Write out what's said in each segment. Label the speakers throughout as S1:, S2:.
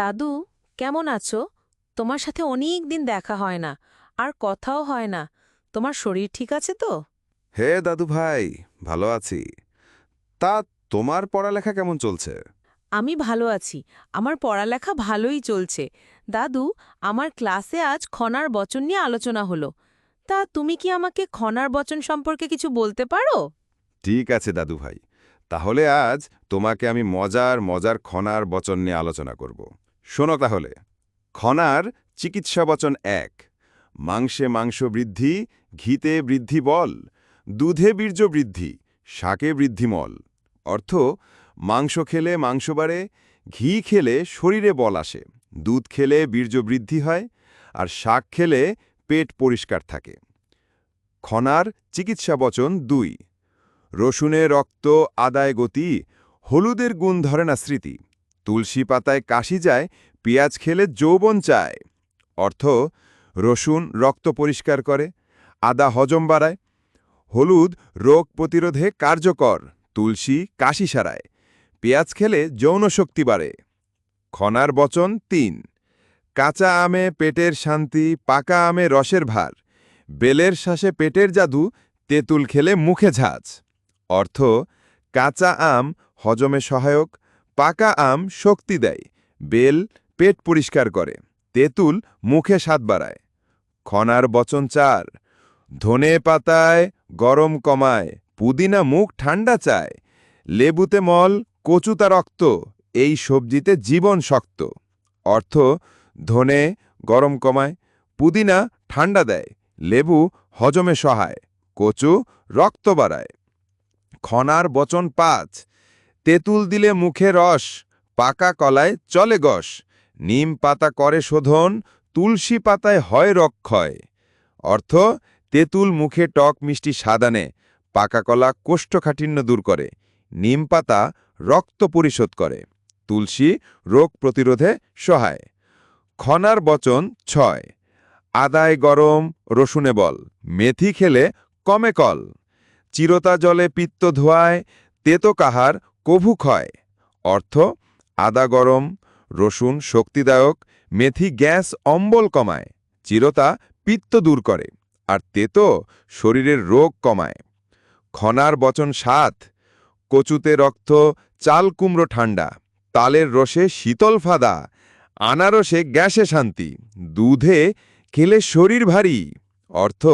S1: দাদু কেমন আছো? তোমার সাথে অনেক দিন দেখা হয় না আর কথাও হয় না। তোমার শরীর ঠিক আছে তো?
S2: হে দাদু ভাই ভালো আছি। তা তোমার পড়ালেখা কেমন চলছে?
S1: আমি ভালো আছি। আমার পড়ালেখা ভালোই চলছে। দাদু আমার ক্লাসে আজ খনার বচন নিয়ে আলোচনা হলো। তা তুমি কি আমাকে খনার বচন সম্পর্কে কিছু বলতে পারো?
S2: ঠিক আছে দাদু ভাই। তাহলে আজ তোমাকে আমি মজার মজার খনার বচন নিয়ে আলোচনা করব। শোনো তাহলে। খনার চিকিৎসা বচন এক, মাংসে মাংস বৃদ্ধি, ঘিতে বৃদ্ধি বল, দুধে বীর্য বৃদ্ধি, শাকে বৃদ্ধিমল অর্থ, মাংস খেলে মাংস বাড়ে, ঘি খেলে শরীরে বল আসে, দুধ খেলে বীর্য বৃদ্ধি হয়, আর শাক খেলে পেট পরিষ্কার থাকে। খনার চিকিৎসা বচন দুই, রসুনে রক্ত আদায় গতি, হলুদের গুণ ধরে না স্মৃতি। তুলসী পাতায় কাশি যায়, পেঁয়াজ খেলে যৌবন চায়। অর্থ, রসুন রক্ত পরিষ্কার করে, আদা হজম বাড়ায়, হলুদ রোগ প্রতিরোধে কার্যকর, তুলসী কাশি সারায়, পেঁয়াজ খেলে যৌন শক্তি বাড়ে। খনার বচন তিন, কাঁচা আমে পেটের শান্তি, পাকা আমে রসের ভার, বেলের শ্বাসে পেটের জাদু, তেঁতুল খেলে মুখে ঝাঁজ। অর্থ, কাঁচা আম হজমে সহায়ক পাকা আম শক্তি দেয়, বেল পেট পরিষ্কার করে, তেঁতুল মুখে স্বাদ বাড়ায়। খনার বচন চার, ধনে পাতায় গরম কমায়, পুদিনা মুখ ঠান্ডা চায়, লেবুতে মল, কচুতা রক্ত, এই সবজিতে জীবন শক্ত। অর্থ, ধনে গরম কমায়, পুদিনা ঠান্ডা দেয়, লেবু হজমে সহায়, কচু রক্ত বাড়ায়। খনার বচন পাঁচ তেঁতুল দিলে মুখে রস, পাকা কলায় চলে গস। নিম পাতা করে শোধন, তুলসী পাতায় হয় রক্ষয়। অর্থ, তেঁতুল মুখে টক মিষ্টি সাদানে পাকা কলা কোষ্ঠকাঠিন্য দূর করে। নিম পাতা রক্ত পরিশোধ করে, তুলসী রোগ প্রতিরোধে সহায়। খনার বচন ছয়, আদায় গরম রসুনে বল, মেথি খেলে কমে কল। চিরতা জলে পিত্ত ধোয়ায়, তেতো কাহার কভু ক্ষয়। অর্থ, আদা গরম, রসুন শক্তিদায়ক, মেথি গ্যাস অম্বল কমায়, চিরতা পিত্ত দূর করে, আর তেতো শরীরের রোগ কমায়। খনার বচন সাত, কচুতে রক্ত, চাল কুমড়ো ঠান্ডা তালের রসে শীতল ফাদা, আনারসে গ্যাসে শান্তি, দুধে খেলে শরীর ভারী। অর্থ,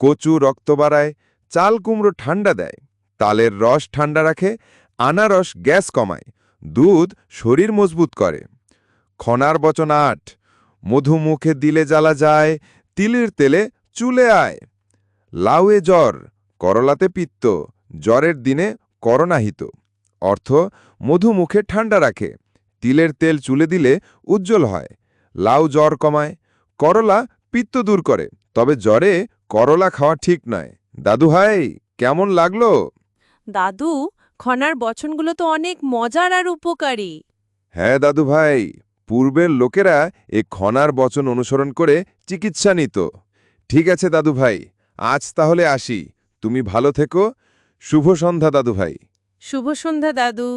S2: কচু রক্ত বাড়ায়, চাল কুমড়ো ঠান্ডা দেয়, তালের রস ঠান্ডা রাখে আনারস গ্যাস কমায়, দুধ শরীর মজবুত করে। খনার বচন আট, মধু মুখে দিলে জ্বালা যায়, তিলের তেলে চুলে আয়। লাউয়ে জ্বর, করলাতে পিত্ত, জ্বরের দিনে করোনাহিত। অর্থ, মধু মুখে ঠান্ডা রাখে, তিলের তেল চুলে দিলে উজ্জ্বল হয়। লাউ জ্বর কমায়, করলা পিত্ত দূর করে, তবে জ্বরে করলা খাওয়া ঠিক নয়। দাদু হাই, কেমন লাগল?
S1: দাদু খনার বচনগুলো তো অনেক মজার আর উপকারী।
S2: হ্যাঁ দাদু ভাই পূর্বের লোকেরা এ খনার বচন অনুসরণ করে চিকিৎসা নিত। ঠিক আছে দাদু ভাই আজ তাহলে আসি। তুমি ভালো থেকো। শুভ সন্ধ্যা দাদু ভাই
S1: শুভ সন্ধ্যা দাদু।